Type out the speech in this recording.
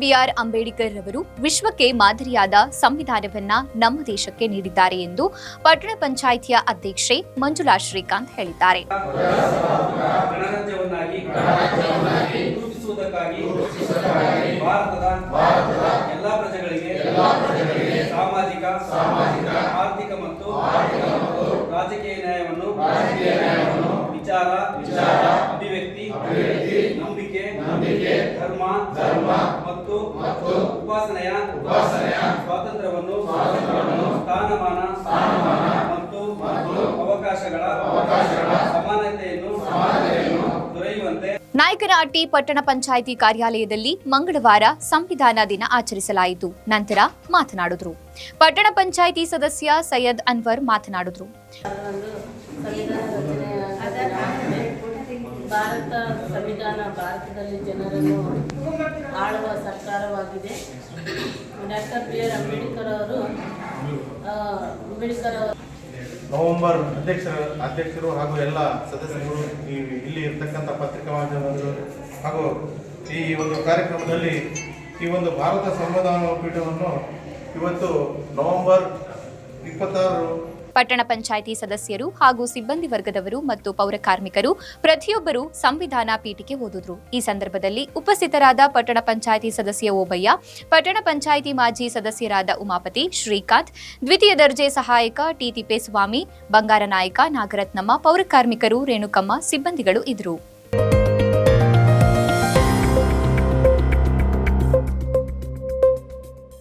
B R Ambedkar ರವರು ವಿಶ್ವಕ್ಕೆ ಮಾದರಿಯಾದ ಸಂವಿಧಾನವನ್ನ ನಮ್ಮ ದೇಶಕ್ಕೆ ನೀಡಿದ್ದಾರೆ ಎಂದು ಪಟ್ಟಣ ಪಂಚಾಯಿತಿಯ ಅಧ್ಯಕ್ಷೆ ಮಂಜುಳಾ ಶ್ರೀಕಾಂತ್ ಹೇಳಿದ್ದಾರೆ. ಭಾರತದ ಎಲ್ಲಾ ಪ್ರಜೆಗಳಿಗೆ ಸಾಮಾಜಿಕ ಆರ್ಥಿಕ ಮತ್ತು ರಾಜಕೀಯ ನ್ಯಾಯವನ್ನು ಧರ್ಮ ಧರ್ಮ ಮತ್ತು ಮತ್ತು ಉಪಾಸನೆಯ ಸ್ವಾತಂತ್ರ್ಯವನ್ನು ಸ್ಥಾನಮಾನ ಸ್ಥಾನಮಾನ ಮತ್ತು ಮತ್ತು ಅವಕಾಶಗಳ ಅವಕಾಶಗಳ ಸಮಾನತೆಯನ್ನು ದೊರೆಯುವಂತೆ ನಾಯಕನಹಟ್ಟಿ ಪಟ್ಟಣ ಪಂಚಾಯಿತಿ ಕಾರ್ಯಾಲಯದಲ್ಲಿ ಮಂಗಳವಾರ ಸಂವಿಧಾನ ದಿನ ಆಚರಿಸಲಾಯಿತು. ನಂತರ ಮಾತನಾಡಿದ್ರು. ಪಟ್ಟಣ ಪಂಚಾಯಿತಿ ಸದಸ್ಯ ಸೈಯದ್ ಅನ್ವರ್ ಮಾತನಾಡಿದ್ರು. ಭಾರತ ಸಂವಿಧಾನ ಭಾರತದಲ್ಲಿ ಜನರನ್ನು ಆಳುವ ಸರ್ಕಾರವಾಗಿದೆ. ಡಾಕ್ಟರ್ ಬಿ ಆರ್ ಅಂಬೇಡ್ಕರ್ ಅವರು ಅಂಬೇಡ್ಕರ್ ಅವರು ನವೆಂಬರ್ ಅಧ್ಯಕ್ಷರ, ಅಧ್ಯಕ್ಷರು ಹಾಗೂ ಎಲ್ಲ ಸದಸ್ಯರು ಇಲ್ಲಿ ಇರ್ತಕ್ಕಂಥ ಪತ್ರಿಕಾ ಮಾಧ್ಯಮಗಳು ಹಾಗೂ ಈ ಒಂದು ಕಾರ್ಯಕ್ರಮದಲ್ಲಿ ಈ ಒಂದು ಭಾರತ ಸಂವಿಧಾನ ಪೀಠವನ್ನು ಇವತ್ತು ನವೆಂಬರ್ ಇಪ್ಪತ್ತಾರು ಪಟ್ಟಣ ಪಂಚಾಯಿತಿ ಸದಸ್ಯರು ಹಾಗೂ ಸಿಬ್ಬಂದಿ ವರ್ಗದವರು ಮತ್ತು ಪೌರ ಕಾರ್ಮಿಕರು ಪ್ರತಿಯೊಬ್ಬರು ಸಂವಿಧಾನ ಪೀಠಕ್ಕೆ ಓದಿದ್ರು. ಈ ಸಂದರ್ಭದಲ್ಲಿ ಉಪಸ್ಥಿತರಾದ ಪಟ್ಟಣ ಪಂಚಾಯಿತಿ ಸದಸ್ಯ ಓಬಯ್ಯ, ಪಟ್ಟಣ ಪಂಚಾಯಿತಿ ಮಾಜಿ ಸದಸ್ಯರಾದ ಉಮಾಪತಿ, ಶ್ರೀಕಾಂತ್, ದ್ವಿತೀಯ ದರ್ಜೆ ಸಹಾಯಕ ಟಿ ತಿಪ್ಪೇಸ್ವಾಮಿ, ಬಂಗಾರ ನಾಯಕ ನಾಗರತ್ನಮ್ಮ, ಪೌರ ಕಾರ್ಮಿಕರು ರೇಣುಕಮ್ಮ, ಸಿಬ್ಬಂದಿಗಳು ಇದ್ರು